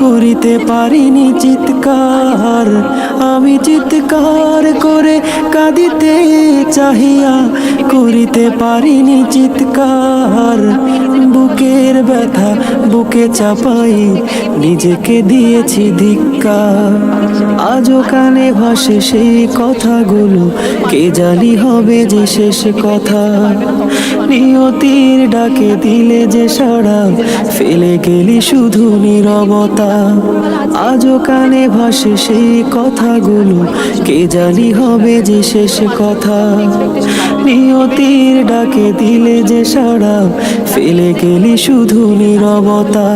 করিতে পারিনি চিৎকার। আমি চিৎকার করে কাঁদিতে চাহিয়া করিতে পারিনি চিৎকার। ব্যথা বুকে চাপাই, নিজেকে দিয়েছি ধিক্কার। আজও কানে ভাসে সেই কথাগুলো, কে জানি হবে যে শেষ কথা। নিয়তির ডাকে দিলে যে সাড়া, ফেলে গেলি শুধু নীরবতা। আজও কানে ভাসে সেই কথাগুলো, কে জানি হবে যে শেষ কথা। নিয়তির ডাকে দিলে যে সাড়া, ফেলে গেলি শুধু নীরবতা